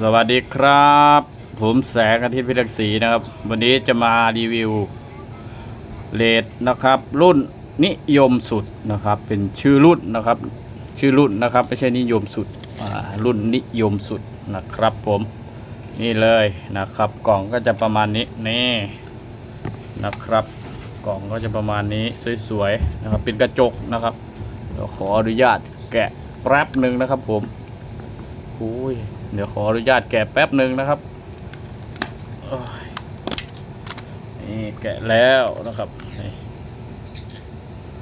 สวัสดีครับ ผมแสงอาทิตย์พิทักษ์ศรีนะครับ วันนี้จะมารีวิวเลดนะครับ รุ่นนิยมสุดนะครับ เป็นชื่อรุ่นนะครับ ชื่อรุ่นนะครับ ไม่ใช่นิยมสุดรุ่นนิยมสุดนะครับ ผมนี่เลยนะครับ กล่องก็จะประมาณนี้นี่นะครับ กล่องก็จะประมาณนี้สวยๆนะครับ เป็นกระจกนะครับขออนุญาตแกะแป๊บหนึ่งนะครับ ผมโอ้ย เดี๋ยวขออนุญาตแกะแป๊บหนึ่งนะครับนี่แกะแล้วนะครับ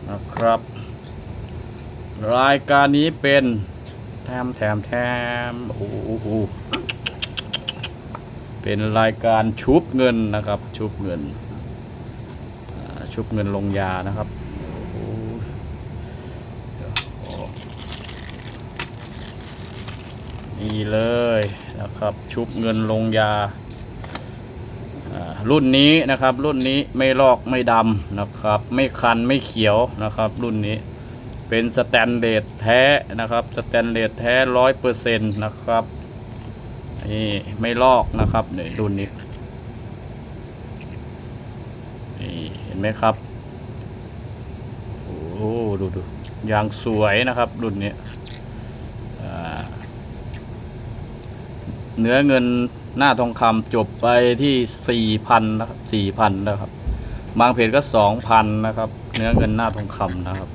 นะครับ รายการนี้เป็นแถมแถมแถมโอ้โหเป็นรายการชุบเงินนะครับ ชุบเงินชุบเงินลงยานะครับโอ้โหเดี๋ยวขอ นี่เลยนะครับชุบเงินลงยา รุ่นนี้นะครับรุ่นนี้ไม่ลอกไม่ดำนะครับ ไม่คันไม่เขียวนะครับ รุ่นนี้เป็นสแตนเลสแท้นะครับสแตนเลสแท้ร้อยเปอร์เซ็นต์นะครับนี่ไม่ลอกนะครับเนี่ยรุ่นนี้นี่เห็นไหมครับโอ้ดูดูยางสวยนะครับ รุ่นนี้อ่า เนื้อเงินหน้าทองคำจบไปที่สี่พันนะครับสี่พันนะครับ บางเพจก็สองพันนะครับ เนื้อเงินหน้าทองคำนะครับ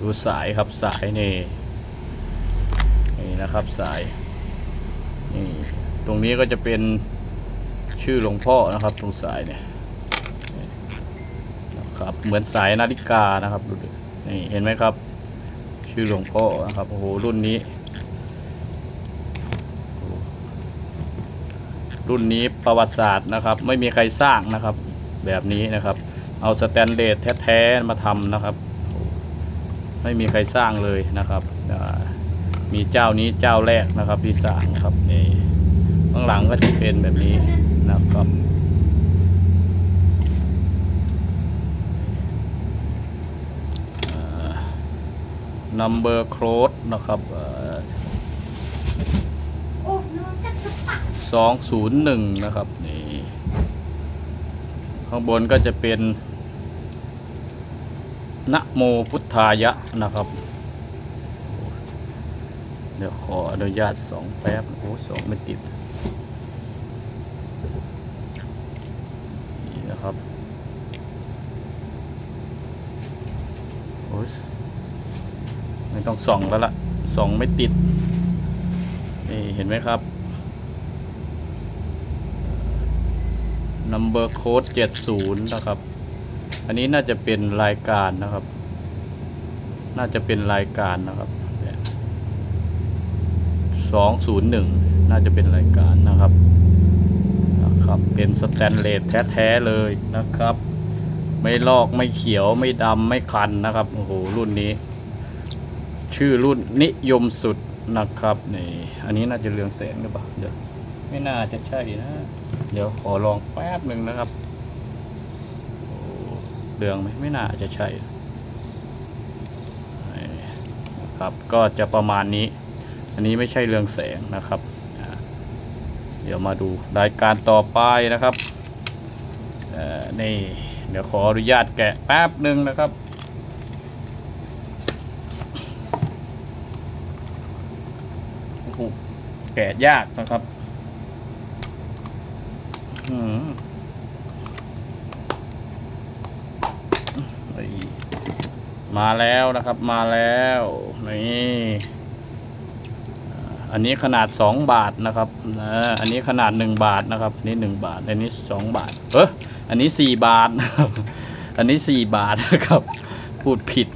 ดูสายครับสายนี่นี่นะครับสายนี่ตรงนี้ก็จะเป็นชื่อหลวงพ่อนะครับ ตรงสายเนี่ยนี่นะครับเหมือนสายนาฬิกานะครับดูดินี่เห็นไหมครับ ชื่อหลวงพ่อนะครับโอ้โหรุ่นนี้ รุ่นนี้ประวัติศาสตร์นะครับ ไม่มีใครสร้างนะครับ แบบนี้นะครับ เอาสแตนเลสแท้ๆมาทำนะครับ ไม่มีใครสร้างเลยนะครับ มีเจ้านี้เจ้าแรกนะครับที่สร้างครับนี่ข้างหลังก็จะเป็นแบบนี้นะครับนะครับอ่อโอ้น้องจะสปัก สองศูนย์หนึ่งนะครับนี่ข้างบนก็จะเป็นนะโมพุทธายะนะครับ เดี๋ยวขออนุญาตสองแป๊บโอ้สองไม่ติดนี่นะครับโอ้ยไม่ต้องส่องแล้วล่ะส่องไม่ติด นี่เห็นไหมครับ number code 70 นะครับ อันนี้น่าจะเป็นรายการนะครับ น่าจะเป็นรายการนะครับ 201 น่าจะเป็นรายการนะครับนะครับ เป็นสแตนเลสแท้ๆเลยนะครับ ไม่ลอกไม่เขียวไม่ดำไม่คันนะครับ โอ้โห รุ่นนี้ ชื่อรุ่นนิยมสุด นะครับนี่อันนี้น่าจะเรืองแสงหรือเปล่าเดี๋ยวไม่น่าจะใช่นะ เดี๋ยวขอลองแป๊บหนึ่งนะครับโอ้เรืองไหมไม่น่าจะใช่นี่นะครับก็จะประมาณนี้ อันนี้ไม่ใช่เรืองแสงนะครับอ่าเดี๋ยวมาดูรายการต่อไปนะครับเอ่อนี่เดี๋ยวขออนุญาตแกะแป๊บหนึ่งนะครับ โอ้โหแกะยากนะครับอืมมาแล้วนะครับมาแล้วนี่อันนี้ขนาด 2 บาทนะครับนะอันนี้ขนาด 1 บาทนะครับอันนี่1บาท อันนี้ 2 บาทเอออันนี้ 4 บาทนะครับอันนี้ 4 บาทนะครับ พูดผิด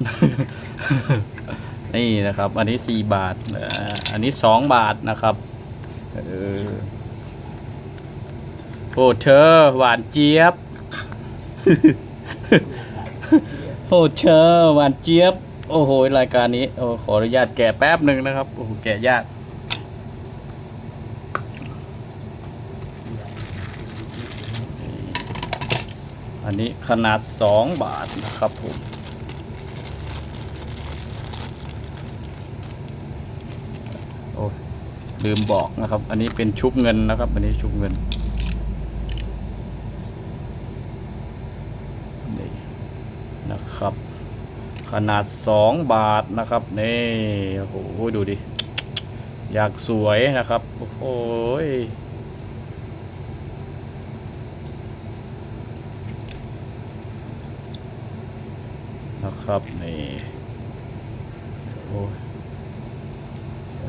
นี่นะครับ อันนี้4บาทอันนี้2บาทนะครับโอ้เธอหวานเจี๊ยบโอ้เธอหวานเจี๊ยบ โอ้โห รายการนี้ โอ้ขออนุญาตแกะแป๊บหนึ่งนะครับ โอ้โห แกะยาก อันนี้ขนาด2บาทนะครับผม อ้ลืมบอกนะครับ อันนี้เป็นชุบเงินนะครับ อันนี้ชุบเงินนี่นะครับ ขนาด 2 บาทนะครับนี่โอ้โหดูดิ อยากสวยนะครับ โอ้โหยนะครับนี่โอ้ย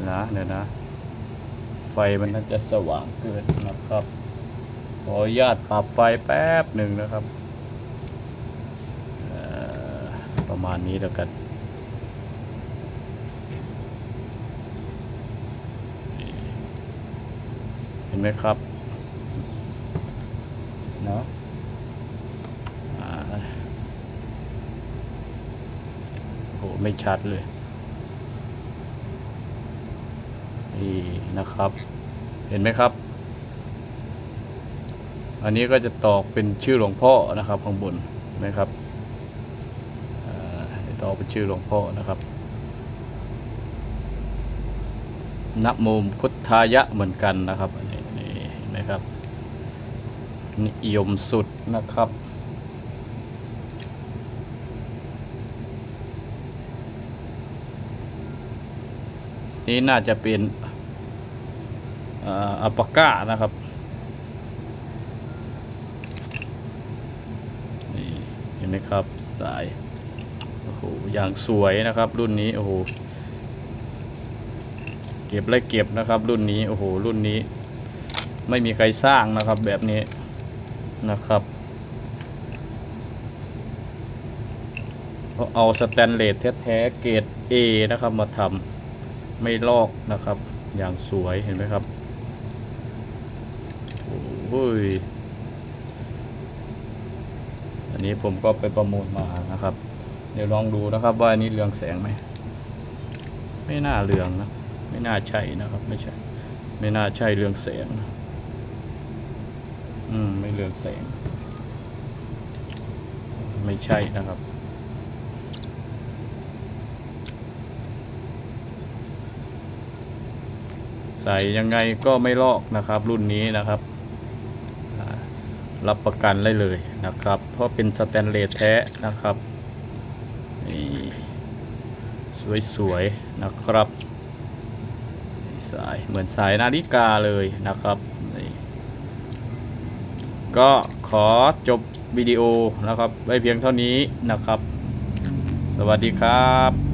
นะเดี๋ยวนะ ไฟมันน่าจะสว่างเกินนะครับ ขออนุญาตปรับไฟแป๊บหนึ่งนะครับ ประมาณนี้แล้วกันเห็นไหมครับเนาะอ่าโหไม่ชัดเลย นี่นะครับ เห็นไหมครับ อันนี้ก็จะตอกเป็นชื่อหลวงพ่อนะครับข้างบนนไหมครับอตอกเป็นชื่อหลวงพ่อนะครับนะโมพุทธายะเหมือนกันนะครับอันนี้นี่เห็นไหมครับนิยมสุดนะครับนี่น่าจะเป็น อัปปาก้านะครับนี่เห็นไหมครับสายโอ้โหอย่างสวยนะครับ รุ่นนี้โอ้โหเก็บและเก็บนะครับ รุ่นนี้โอ้โหรุ่นนี้ ไม่มีใครสร้างนะครับแบบนี้นะครับเขาเอาสแตนเลสแท้ๆเกรด A นะครับมาทำไม่ลอกนะครับ อย่างสวยเห็นไหมครับ อ้ย อันนี้ผมก็ไปประมูลมานะครับ เดี๋ยวลองดูนะครับว่าอันนี้เรืองแสงไหม ไม่น่าเรืองนะ ไม่น่าใช่นะครับ ไม่ใช่ ไม่น่าใช่เรืองแสงนะอืม ไม่เรืองแสง ไม่ใช่นะครับใส่ยังไงก็ไม่ลอกนะครับรุ่นนี้นะครับ รับประกันได้เลยนะครับ เพราะเป็นสแตนเลสแท้นะครับนี่สวยๆนะครับ สายเหมือนสายนาฬิกาเลยนะครับนี่ก็ขอจบวิดีโอนะครับไว้เพียงเท่านี้นะครับ สวัสดีครับ